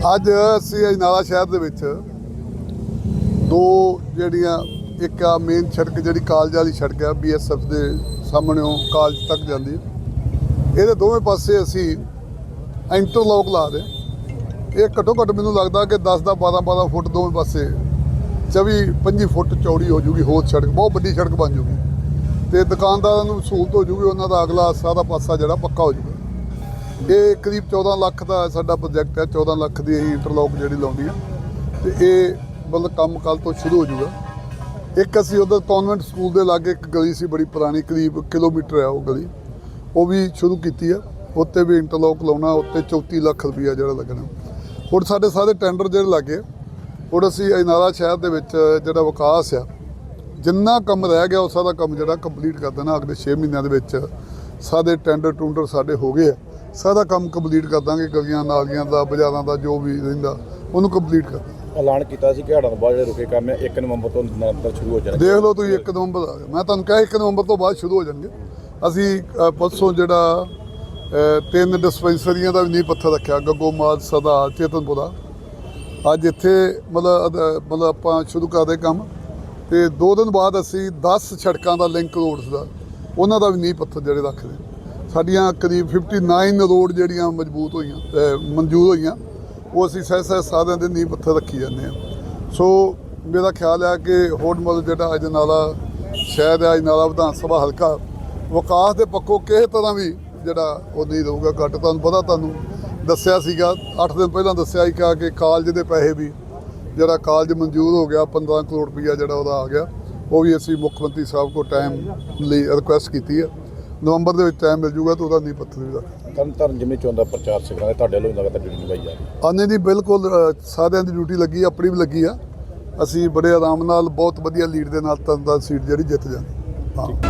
ਅੱਜ ਅਸੀਂ ਅਜਨਾਲਾ ਸ਼ਹਿਰ ਦੇ ਵਿੱਚ ਦੋ ਜਿਹੜੀਆਂ, ਇੱਕ ਆ ਮੇਨ ਸੜਕ ਜਿਹੜੀ ਕਾਲਜ ਵਾਲੀ ਸੜਕ ਆ ਬੀਐਸਐਫ ਦੇ ਸਾਹਮਣੇੋਂ ਕਾਲਜ ਤੱਕ ਜਾਂਦੀ ਇਹਦੇ ਦੋਵੇਂ ਪਾਸੇ ਅਸੀਂ ਇੰਟਰਲੌਕ ਲਾ ਦੇ। ਇਹ ਘੱਟੋ ਘੱਟ ਮੈਨੂੰ ਲੱਗਦਾ ਕਿ 10 ਦਾ 12 12 ਫੁੱਟ ਦੋਵੇਂ ਪਾਸੇ 24 25 ਫੁੱਟ ਚੌੜੀ ਹੋ ਜੂਗੀ ਹੋਰ ਸੜਕ, ਬਹੁਤ ਵੱਡੀ ਸੜਕ ਬਣ ਜੂਗੀ। ਤੇ ਦੁਕਾਨਦਾਰਾਂ ਨੂੰ ਸਹੂਲਤ ਹੋ ਜੂਗੀ, ਉਹਨਾਂ ਦਾ ਅਗਲਾ ਸਾਰਾ ਪਾਸਾ ਜਿਹੜਾ ਪੱਕਾ ਹੋ ਜੂਗਾ। ਇਹ ਕਰੀਬ 14 ਲੱਖ ਦਾ ਸਾਡਾ ਪ੍ਰੋਜੈਕਟ ਹੈ 14 ਲੱਖ ਦੀ ਅਸੀਂ ਇੰਟਰਲੌਕ ਜਿਹੜੀ ਲਾਉਂਦੀ ਆ ਤੇ ਇਹ ਮਤਲਬ ਕੰਮ ਕੱਲ ਤੋਂ ਸ਼ੁਰੂ ਹੋ ਜੂਗਾ ਇੱਕ ਅਸੀਂ ਉਧਰ ਕਨਵੈਂਟ ਸਕੂਲ ਦੇ ਲਾਗੇ ਇੱਕ ਗਲੀ ਸੀ, ਬੜੀ ਪੁਰਾਣੀ, ਕਰੀਬ ਕਿਲੋਮੀਟਰ ਹੈ ਉਹ ਗਲੀ। ਉਹ ਵੀ ਸ਼ੁਰੂ ਕੀਤੀ ਹੈ। ਉੱਤੇ ਵੀ ਇੰਟਰਲੌਕ ਲਾਉਣਾ ਉੱਤੇ 34 ਲੱਖ ਰੁਪਈਆ ਜਿਹੜਾ ਲੱਗਣਾ। ਹੁਣ ਸਾਡੇ ਸਾਰੇ ਟੈਂਡਰ ਜਿਹੜੇ ਲੱਗੇ ਹੁਣ ਅਸੀਂ ਅਜਨਾਲਾ ਸ਼ਹਿਰ ਦੇ ਵਿੱਚ ਜਿਹੜਾ ਵਿਕਾਸ ਆ, ਜਿੰਨਾ ਕੰਮ ਰਹਿ ਗਿਆ, ਉਹ ਸਾਰਾ ਕੰਮ ਜਿਹੜਾ ਕੰਪਲੀਟ ਕਰ ਦੇਣਾ। ਅਗਲੇ 6 ਮਹੀਨਿਆਂ ਦੇ ਵਿੱਚ ਸਾਰੇ ਟੈਂਡਰ ਟੂੰਡਰ ਸਾਡੇ ਹੋ ਗਏ ਆ। ਸਾਰਾ ਕੰਮ ਕੰਪਲੀਟ ਕਰ ਦਾਂਗੇ ਗਲੀਆਂ ਨਾਲੀਆਂ ਦਾ ਬਾਜ਼ਾਰਾਂ ਦਾ ਜੋ ਵੀ ਰਹਿੰਦਾ ਉਹਨੂੰ ਕੰਪਲੀਟ ਕਰ ਐਲਾਨ ਕੀਤਾ ਸੀ ਕਿ ਹੜ੍ਹਾਂ ਤੋਂ ਬਾਅਦ ਜਿਹੜੇ ਰੁਕੇ ਕੰਮ ਹੈ 1 ਨਵੰਬਰ ਤੋਂ ਨਿਰੰਤਰ ਸ਼ੁਰੂ ਹੋ ਜਾਣਗੇ। ਦੇਖ ਲਓ ਤੁਸੀਂ 1 ਨਵੰਬਰ ਆ ਮੈਂ ਤੁਹਾਨੂੰ ਕਿਹਾ 1 ਨਵੰਬਰ ਤੋਂ ਬਾਅਦ ਸ਼ੁਰੂ ਹੋ ਜਾਣਗੇ। ਅਸੀਂ ਪਰਸੋਂ ਜਿਹੜਾ ਤਿੰਨ ਡਿਸਪੈਂਸਰੀਆਂ ਦਾ ਵੀ ਨੀਂਹ ਪੱਥਰ ਰੱਖਿਆ ਗੱਗੋਮਾਲ ਸਦਾ ਚੇਤਨਪੁਰਾ। ਅੱਜ ਇੱਥੇ ਮਤਲਬ ਮਤਲਬ ਆਪਾਂ ਸ਼ੁਰੂ ਕਰਦੇ ਕੰਮ। ਤੇ ਦੋ ਦਿਨ ਬਾਅਦ ਅਸੀਂ 10 ਸੜਕਾਂ ਦਾ ਲਿੰਕ ਰੋਡਸ ਦਾ ਉਹਨਾਂ ਦਾ ਵੀ ਨੀਂਹ ਪੱਥਰ ਜਿਹੜੇ ਰੱਖਦੇ ਸਾਡੀਆਂ ਕਰੀਬ 59 ਰੋਡ ਜਿਹੜੀਆਂ ਮਜ਼ਬੂਤ ਹੋਈਆਂ ਅ, ਮਨਜ਼ੂਰ ਹੋਈਆਂ ਉਹ ਅਸੀਂ ਸਹਿ ਸਹਿ ਸਾਰਿਆਂ ਦੇ ਨੀਂਹ ਪੱਥਰ ਰੱਖੀ ਜਾਂਦੇ ਆ ਸੋ ਮੇਰਾ ਖਿਆਲ ਹੈ ਕਿ ਹੋਰ ਮਤਲਬ ਜਿਹੜਾ ਅੱਜ ਨਾਲਾ ਸ਼ਾਇਦ ਅੱਜ ਨਾਲਾ ਵਿਧਾਨ ਸਭਾ ਹਲਕਾ ਵਿਕਾਸ ਦੇ ਪੱਖੋਂ ਕਿਸੇ ਤਰ੍ਹਾਂ ਵੀ ਜਿਹੜਾ ਉਹ ਨਹੀਂ ਰਹੂਗਾ ਘੱਟ। ਤੁਹਾਨੂੰ ਪਤਾ ਤੁਹਾਨੂੰ ਦੱਸਿਆ ਸੀਗਾ 8 ਦਿਨ ਪਹਿਲਾਂ ਦੱਸਿਆ ਸੀ ਕਿ- ਕਾਲਜ ਦੇ ਪੈਸੇ ਵੀ ਜਿਹੜਾ ਕਾਲਜ ਮਨਜ਼ੂਰ ਹੋ ਗਿਆ 15 ਕਰੋੜ ਰੁਪਈਆ ਜਿਹੜਾ ਉਹਦਾ ਆ ਗਿਆ ਉਹ ਵੀ ਅਸੀਂ ਮੁੱਖ ਮੰਤਰੀ ਸਾਹਿਬ ਕੋ ਟਾਈਮ ਲਈ ਰਿਕੁਐਸਟ ਕੀਤੀ ਹੈ। ਨਵੰਬਰ ਦੇ ਵਿੱਚ ਟਾਈਮ ਮਿਲ ਜੂਗਾ ਤਾਂ ਉਹਦਾ ਨਹੀਂ ਪੱਥਰ ਵੀ ਰੱਖ ਤਰਨ ਤਾਰਨ ਜਿਮਨੀ ਚੋਣ ਦਾ ਪ੍ਰਚਾਰ ਸਿਖਰਾਂ ਦੇ ਤੁਹਾਡੇ ਵੱਲੋਂ ਲਗਾਤਾਰ ਡਿਊਟੀ ਨਿਭਾਈ ਜਾ ਰਹੀ ਹੈ। ਆਨੇ ਦੀ ਬਿਲਕੁਲ ਅ, ਸਾਰਿਆਂ ਦੀ ਡਿਊਟੀ ਲੱਗੀ ਆਪਣੀ ਵੀ ਲੱਗੀ ਆ। ਅਸੀਂ ਬੜੇ ਆਰਾਮ ਨਾਲ ਬਹੁਤ ਵਧੀਆ ਲੀਡ ਦੇ ਨਾਲ ਤਰਨ ਤਾਰਨ ਸੀਟ ਜਿਹੜੀ ਜਿੱਤ ਜਾਂਦੇ। ਹਾਂ।